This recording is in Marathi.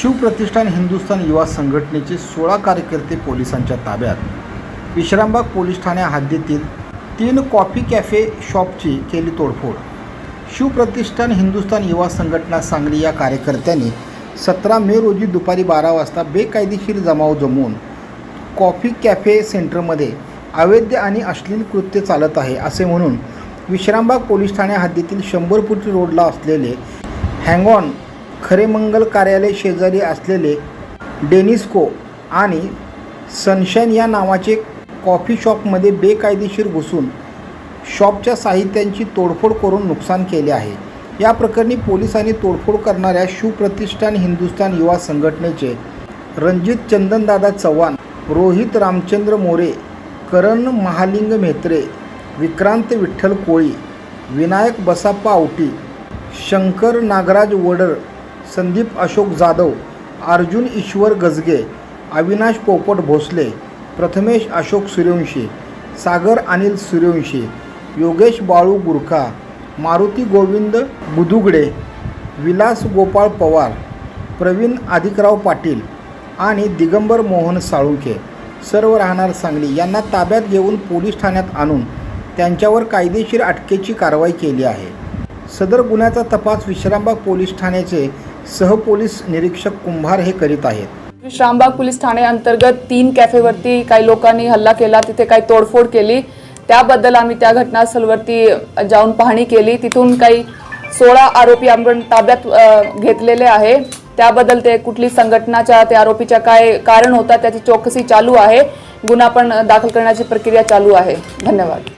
शिवप्रतिष्ठान हिंदुस्थान युवा संघटनेचे सोळा कार्यकर्ते पोलिसांच्या ताब्यात. विश्रामबाग पोलीस ठाण्या हद्दीतील तीन कॉफी कॅफे शॉपची केली तोडफोड. शिवप्रतिष्ठान हिंदुस्थान युवा संघटना सांगली या कार्यकर्त्यांनी सतरा मे रोजी दुपारी बारा वाजता बेकायदेशीर जमाव जमवून कॉफी कॅफे सेंटरमध्ये अवैध आणि अश्लील कृत्य चालत आहे असे म्हणून विश्रामबाग पोलीस ठाण्या हद्दीतील शंभर फूट रोडला असलेले हँगॉन खरेमंगल कार्यालय शेजारी असलेले डेनिस्को आणि सनशाईन या नावाचे कॉफी शॉपमध्ये बेकायदेशीर घुसून शॉपच्या साहित्यांची तोडफोड करून नुकसान केले आहे. या प्रकरणी पोलिसांनी तोडफोड करणाऱ्या शिवप्रतिष्ठान हिंदुस्थान युवा संघटनेचे रणजित चंदनदादा चव्हाण रोहित रामचंद्र मोरे करण महालिंग म्हेत्रे विक्रांत विठ्ठल कोळी विनायक बसाप्पा आवटी शंकर नागराज वडर संदीप अशोक जाधव अर्जुन ईश्वर गजगे अविनाश पोपट भोसले प्रथमेश अशोक सूर्यवंशी सागर अनिल सूर्यवंशी योगेश बाळू गुरखा मारुती गोविंद बुदुगडे विलास गोपाळ पवार प्रवीण अधिकराव पाटील आणि दिगंबर मोहन साळुंके सर्व राहणार सांगली. यांना ताब्यात घेऊन पोलीस ठाण्यात आणून त्यांच्यावर कायदेशीर अटकेची कारवाई केली आहे. सदर गुन्ह्याचा तपास विश्रामबाग पोलीस ठाण्याचे सहपोलीस निरीक्षक कुंभार हे करीत आहेत. विश्रामबाग पोलीस ठाणे अंतर्गत तीन कॅफेवरती काही लोकांनी हल्ला केला तिथे काही तोडफोड केली. त्याबद्दल आम्ही त्या घटनास्थळवरती जाऊन पाहणी केली. तिथून काही सोळा आरोपी आपण ताब्यात घेतलेले आहे. त्याबद्दल ते कुठली संघटनाच्या त्या आरोपीच्या काय कारण होता त्याची चौकशी चालू आहे. गुन्हा पण दाखल करण्याची प्रक्रिया चालू आहे. धन्यवाद.